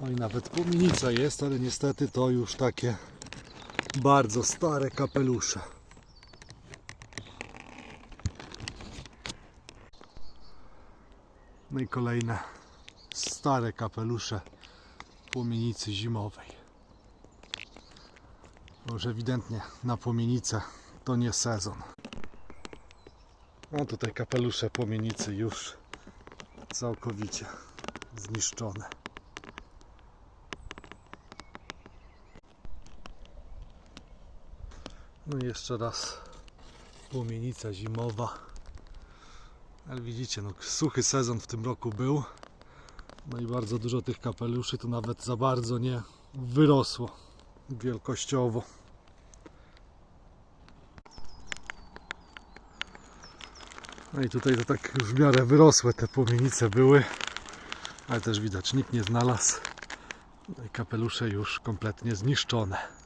No i nawet płomienica jest, ale niestety to już takie bardzo stare kapelusze. No i kolejne stare kapelusze płomienicy zimowej. Już ewidentnie na płomienicę to nie sezon. A tutaj kapelusze płomienicy już całkowicie zniszczone. No i jeszcze raz płomienica zimowa. Ale widzicie, no, suchy sezon w tym roku był. No i bardzo dużo tych kapeluszy tu nawet za bardzo nie wyrosło wielkościowo. No i tutaj to tak w miarę wyrosłe te płomienice były, ale też widać nikt nie znalazł. No i kapelusze już kompletnie zniszczone.